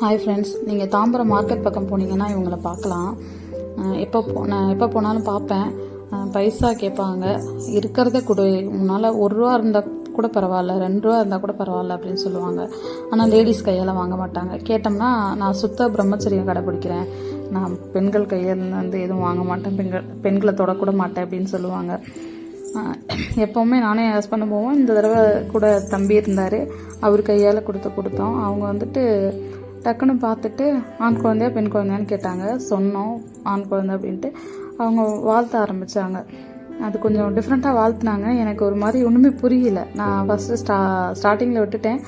Hi friends நீங்கள் Tambaram market பக்கம் போனீங்கன்னா இவங்களை பார்க்கலாம். எப்போ போ நான் எப்போ போனாலும் பார்ப்பேன். பைசா கேட்பாங்க. இருக்கிறத கொடு. உன்னால் ஒரு ரூபா இருந்தால் கூட பரவாயில்ல ரெண்டு ரூபா இருந்தால் கூட பரவாயில்ல அப்படின்னு சொல்லுவாங்க. ஆனால் லேடிஸ் கையால் வாங்க மாட்டாங்க. கேட்டோம்னா நான் சுத்த பிரம்மச்சரியம் கடைப்பிடிக்கிறேன் நான் பெண்கள் கையில் வந்து எதுவும் வாங்க மாட்டேன். பெண்கள் பெண்களை தொடக்கூட மாட்டேன் அப்படின்னு சொல்லுவாங்க. எப்போவுமே நானே என் ஹஸ்பண்ட் போவோம். இந்த தடவை கூட தம்பி இருந்தார். அவர் கையால் கொடுத்து கொடுத்தோம். அவங்க வந்துட்டு டக்குன்னு பார்த்துட்டு ஆண் குழந்தையா பெண் குழந்தையான்னு கேட்டாங்க. சொன்னோம் ஆண் குழந்தை அப்படின்ட்டு. அவங்க வாழ்த்த ஆரம்பித்தாங்க அது கொஞ்சம் டிஃப்ரெண்ட்டாக வாழ்த்துனாங்க. எனக்கு ஒரு மாதிரி ஒன்றுமே புரியல. நான் ஃபஸ்ட்டு ஸ்டா ஸ்டார்டிங்கில் விட்டுட்டேன்.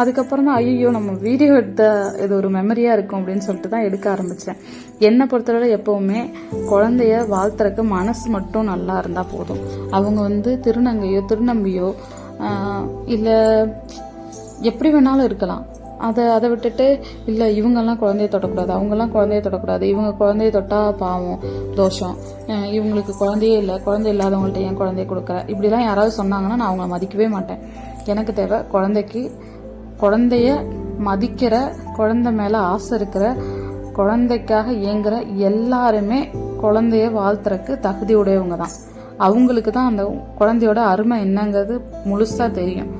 அதுக்கப்புறம் தான் ஐயோ நம்ம வீடியோ எடுத்த இது ஒரு மெமரியாக இருக்கும் அப்படின்னு சொல்லிட்டு தான் எடுக்க ஆரம்பித்தேன் என்னை பொறுத்தவரை எப்போவுமே குழந்தைய வாழ்த்துறக்கு மனசு மட்டும் நல்லா இருந்தால் போதும். அவங்க வந்து திருநங்கையோ திருநம்பியோ இல்லை எப்படி வேணாலும் இருக்கலாம். அதை அதை விட்டுட்டு இல்லை இவங்கெல்லாம் குழந்தைய தொடக்கூடாது அவங்கெல்லாம் குழந்தைய தொடக்கூடாது இவங்க குழந்தைய தொட்டால் பாவம் தோஷம். இவங்களுக்கு குழந்தையே இல்லை குழந்தை இல்லாதவங்கள்ட்ட ஏன் குழந்தைய கொடுக்குற? இப்படிலாம் யாராவது சொன்னாங்கன்னா நான் அவங்கள மதிக்கவே மாட்டேன். எனக்கு தேவை குழந்தைக்கு குழந்தைய மதிக்கிற குழந்தை மேலே ஆசை இருக்கிற குழந்தைக்காக இயங்குற எல்லாருமே குழந்தைய வாழ்த்துறக்கு தகுதி உடையவங்க தான். அவங்களுக்கு தான் அந்த குழந்தையோட அருமை என்னங்கிறது முழுசாக தெரியும்.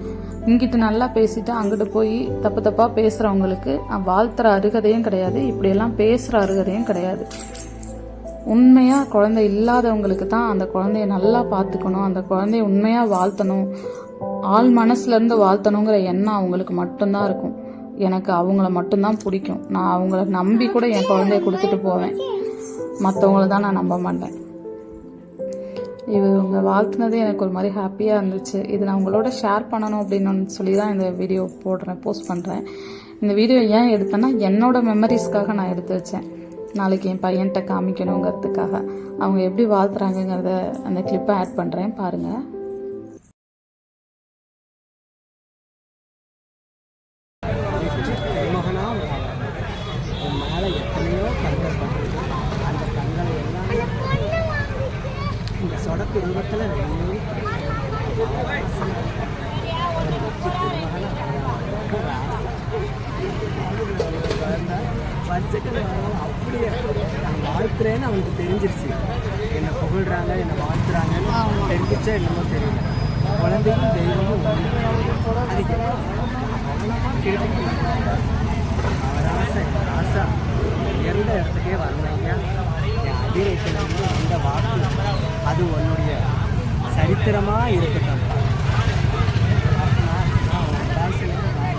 இங்கிட்டு நல்லா பேசிட்டு அங்கிட்டு போய் தப்பு தப்பாக பேசுகிறவங்களுக்கு வாழ்த்துற அருகதையும் கிடையாது. இப்படியெல்லாம் பேசுகிற அருகதையும் கிடையாது. உண்மையாக குழந்தை இல்லாதவங்களுக்கு தான் அந்த குழந்தைய நல்லா பார்த்துக்கணும். அந்த குழந்தைய உண்மையாக வாழ்த்தணும். ஆள் மனசுலேருந்து வாழ்த்தணுங்கிற எண்ணம் அவங்களுக்கு மட்டும்தான் இருக்கும். எனக்கு அவங்கள மட்டும்தான் பிடிக்கும். நான் அவங்கள நம்பி கூட என் குழந்தைய கொடுத்துட்டு போவேன். மற்றவங்கள தான் நான் நம்ப மாட்டேன். இவங்க வாழ்த்துனது எனக்கு ஒரு மாதிரி ஹாப்பியாக இருந்துச்சு. இது நான் உங்களோட ஷேர் பண்ணணும் அப்படின்னு சொல்லி தான் இந்த வீடியோ போடுறேன் போஸ்ட் பண்ணுறேன் இந்த வீடியோ ஏன் எடுத்தேன்னா என்னோட மெமரிஸ்க்காக நான் எடுத்து வச்சேன். நாளைக்கு என் பையன்கிட்ட காமிக்கணுங்கிறதுக்காக. அவங்க எப்படி வாழ்த்துறாங்கங்கிறத அந்த கிளிப்பை ஆட் பண்ணுறேன் பாருங்கள் பெருமத்தில் சொடக்கு அப்படியே நான் வாழ்த்துறேன்னு அவனுக்கு தெரிஞ்சிருச்சு. என்னை புகழ்றாங்க என்னை வாழ்த்துறாங்கன்னு தெரிஞ்சிச்சா என்னமோ தெரியல. குழந்தையும் தெய்வமும் ஒன்று அது சரித்திரமாக இருக்கட்டும்.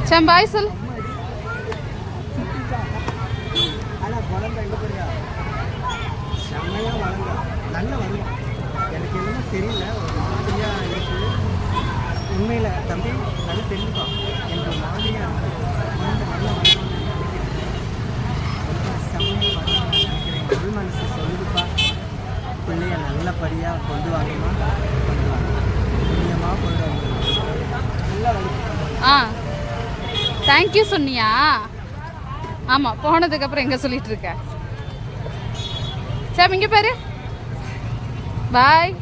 சம் பாய் சொல். ஆனால் குழந்தை எங்கே போறியா செம்மையாக வளர்ந்தா. நல்ல வருவான் எனக்கு என்னமோ தெரியல. ஒரு மாதிரியாக இருக்குது உண்மையில் தம்பி நல்லா தெரிஞ்சுப்பா எனக்கு ஒரு மாதிரியாக இருக்கு. குழந்தை நல்ல வருவான் செம்மையாக வருவான்னு நினைக்கிறேன். உள் மனசு சொல்லுதுப்பா. பிள்ளைய நல்லபடியாக கொண்டு வாங்கம்மா கொண்டு வாங்க புண்ணியமாக கொண்டு வாங்க நல்லா வழி ஆ. தேங்க்யூ சொன்னியா? ஆமாம் போனதுக்கப்புறம் எங்கே சொல்லிகிட்டு இருக்க? சார் இங்கே பாரு. பாய்